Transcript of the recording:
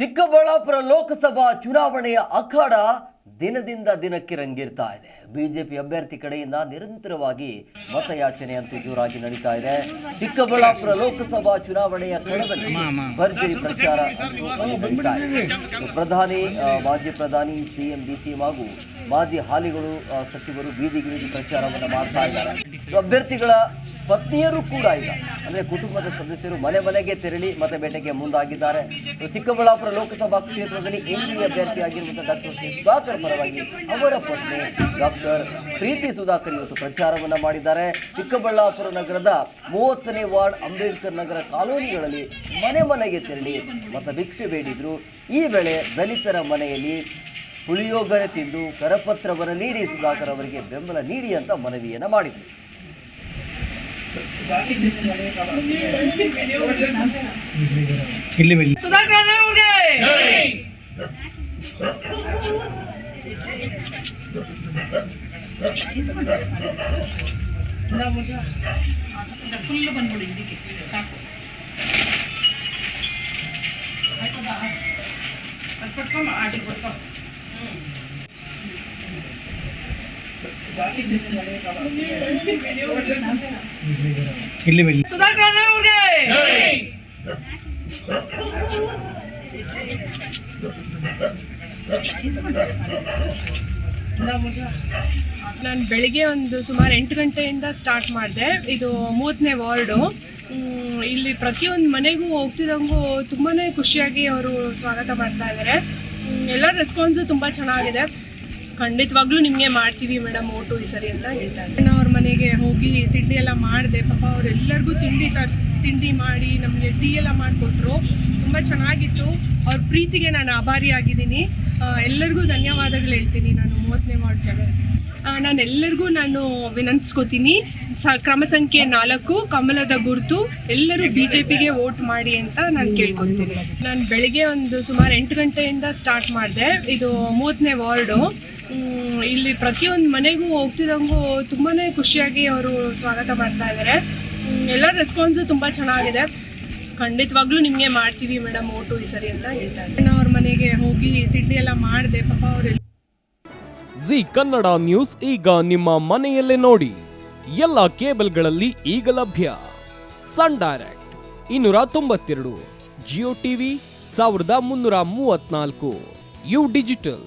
ಚಿಕ್ಕಬಳ್ಳಾಪುರ ಲೋಕಸಭಾ ಚುನಾವಣೆಯ ಅಖಾಡ ದಿನದಿಂದ ದಿನಕ್ಕೆ ರಂಗಿರ್ತಾ ಇದೆ. ಬಿಜೆಪಿ ಅಭ್ಯರ್ಥಿ ಕಡೆಯಿಂದ ನಿರಂತರವಾಗಿ ಮತಯಾಚನೆ ಅಂತೂ ಜೋರಾಗಿ ನಡೀತಾ ಇದೆ. ಚಿಕ್ಕಬಳ್ಳಾಪುರ ಲೋಕಸಭಾ ಚುನಾವಣೆಯ ಕಣದಲ್ಲಿ ಭರ್ಜರಿ ಪ್ರಚಾರ ನಡೀತಾ ಇದೆ. ಪ್ರಧಾನಿ ಮಾಜಿ ಪ್ರಧಾನಿ ಸಿಎಂ ಡಿಸಿಎಂ ಹಾಗೂ ಮಾಜಿ ಹಾಲಿಗಳು ಸಚಿವರು ಬೀದಿಗಿಳಿದು ಪ್ರಚಾರವನ್ನು ಮಾಡ್ತಾ ಇದ್ದಾರೆ. ಅಭ್ಯರ್ಥಿಗಳ ಪತ್ನಿಯರು ಕೂಡ ಈಗ ಅಂದರೆ ಕುಟುಂಬದ ಸದಸ್ಯರು ಮನೆ ಮನೆಗೆ ತೆರಳಿ ಮತಬೇಟೆಗೆ ಮುಂದಾಗಿದ್ದಾರೆ. ಚಿಕ್ಕಬಳ್ಳಾಪುರ ಲೋಕಸಭಾ ಕ್ಷೇತ್ರದಲ್ಲಿ ಎನ್ಡಿಎ ಅಭ್ಯರ್ಥಿಯಾಗಿರುವಂತಹ ಡಾಕ್ಟರ್ ಕೆ ಸುಧಾಕರ್ ಪರವಾಗಿ ಅವರ ಪತ್ನಿ ಡಾಕ್ಟರ್ ಪ್ರೀತಿ ಸುಧಾಕರ್ ಇವತ್ತು ಪ್ರಚಾರವನ್ನು ಮಾಡಿದ್ದಾರೆ. ಚಿಕ್ಕಬಳ್ಳಾಪುರ ನಗರದ ಮೂವತ್ತನೇ ವಾರ್ಡ್ ಅಂಬೇಡ್ಕರ್ ನಗರ ಕಾಲೋನಿಗಳಲ್ಲಿ ಮನೆ ಮನೆಗೆ ತೆರಳಿ ಮತ ಭಿಕ್ಷೆ ಬೇಡಿದ್ರು. ಈ ವೇಳೆ ದಲಿತರ ಮನೆಯಲ್ಲಿ ಪುಳಿಯೋಗರೆ ತಿಂದು ಕರಪತ್ರವನ್ನು ನೀಡಿ ಸುಧಾಕರ್ ಅವರಿಗೆ ಬೆಂಬಲ ನೀಡಿ ಅಂತ ಮನವಿಯನ್ನು ಮಾಡಿದರು. ಇಲ್ಲಿ ಬನ್ನಿ ಸುಧಾಕರ್ ಅವ್ರಿಗೆ ಫುಲ್ ಬಂದ್ಬಿಡಿ ಇದಕ್ಕೆ ಸಾಕು ಅದು ಪಟ್ಕೊಂಡು ಆಟಿಗೆ ಪಟ್ಕೊ ಸುಧಾಕರ್ ನಾನು ಬೆಳಿಗ್ಗೆ ಒಂದು ಸುಮಾರು ಎಂಟು ಗಂಟೆಯಿಂದ ಸ್ಟಾರ್ಟ್ ಮಾಡಿದೆ. ಇದು ಮೂವತ್ತನೇ ವಾರ್ಡು. ಇಲ್ಲಿ ಪ್ರತಿಯೊಂದು ಮನೆಗೂ ಹೋಗ್ತಿದ್ದಂಗೂ ತುಂಬಾ ಖುಷಿಯಾಗಿ ಅವರು ಸ್ವಾಗತ ಮಾಡ್ತಾ ಇದ್ದಾರೆ ಎಲ್ಲ ರೆಸ್ಪಾನ್ಸು ತುಂಬ ಚೆನ್ನಾಗಿದೆ. ಖಂಡಿತವಾಗ್ಲೂ ನಿಮಗೆ ಮಾಡ್ತೀವಿ ಮೇಡಮ್ ಓಟು ಈ ಸರಿ ಅಂತ ಹೇಳ್ತಾರೆ. ನಾನು ಅವ್ರ ಮನೆಗೆ ಹೋಗಿ ತಿಂಡಿ ಎಲ್ಲ ಮಾಡಿದೆ. ಪಾಪ ಅವರೆಲ್ಲರಿಗೂ ತಿಂಡಿ ತರ್ಸ್, ತಿಂಡಿ ಮಾಡಿ ನಮಗೆ ಟೀ ಎಲ್ಲ ಮಾಡಿಕೊಟ್ರು. ತುಂಬ ಚೆನ್ನಾಗಿತ್ತು. ಅವ್ರ ಪ್ರೀತಿಗೆ ನಾನು ಆಭಾರಿ ಆಗಿದ್ದೀನಿ. ಎಲ್ಲರಿಗೂ ಧನ್ಯವಾದಗಳು ಹೇಳ್ತೀನಿ ನಾನು ಮೂವತ್ತನೇ ವಾರ್ಡ್ ಜನ. ನಾನು ಎಲ್ಲರಿಗೂ ನಾನು ವಿನಂತಿಸ್ಕೋತೀನಿ. ಸ, ಕ್ರಮ ಸಂಖ್ಯೆ ನಾಲ್ಕು, ಕಮಲದ ಗುರುತು. ಎಲ್ಲರೂ ಬಿ ಜೆ ಪಿಗೆ ವೋಟ್ ಮಾಡಿ ಅಂತ ನಾನು ಕೇಳ್ಕೊತೀನಿ. ನಾನು ಬೆಳಿಗ್ಗೆ ಒಂದು ಸುಮಾರು ಎಂಟು ಗಂಟೆಯಿಂದ ಸ್ಟಾರ್ಟ್ ಮಾಡಿದೆ. ಇದು ಮೂವತ್ತನೇ ವಾರ್ಡು. ಇಲ್ಲಿ ಪ್ರತಿಯೊಂದು ಮನೆಗೂ ಹೋಗ್ತಿದ್ದಂಗು ತುಂಬಾ ಖುಷಿಯಾಗಿ ಅವರು ಸ್ವಾಗತ ಮಾಡ್ತಾ ಇದ್ದಾರೆ ಎಲ್ಲ ರೆಸ್ಪಾನ್ಸು ತುಂಬ ಚೆನ್ನಾಗಿದೆ. ಖಂಡಿತವಾಗ್ಲೂ ನಿಮಗೆ ಮಾಡ್ತೀವಿ ಮೇಡಮ್ ಓಟು ಈ ಸರಿ ಅಂತ ಹೇಳ್ತಾರೆ ಅವ್ರ ಮನೆಗೆ ಹೋಗಿ ತಿಂಡಿ ಎಲ್ಲ ಮಾಡಿದೆ, ಪಾಪ ಅವರು ಜಿ ಕನ್ನಡ ನ್ಯೂಸ್ ಈಗ ನಿಮ್ಮ ಮನೆಯಲ್ಲೇ ನೋಡಿ. ಎಲ್ಲ ಕೇಬಲ್ಗಳಲ್ಲಿ ಈಗ ಲಭ್ಯ. ಸನ್ ಡೈರೆಕ್ಟ್ ಇನ್ನೂರ ತೊಂಬತ್ತೆರಡು, ಜಿಯೋ ಟಿವಿ ಸಾವಿರದ ಮುನ್ನೂರ ಮೂವತ್ನಾಲ್ಕು ಯು ಡಿಜಿಟಲ್.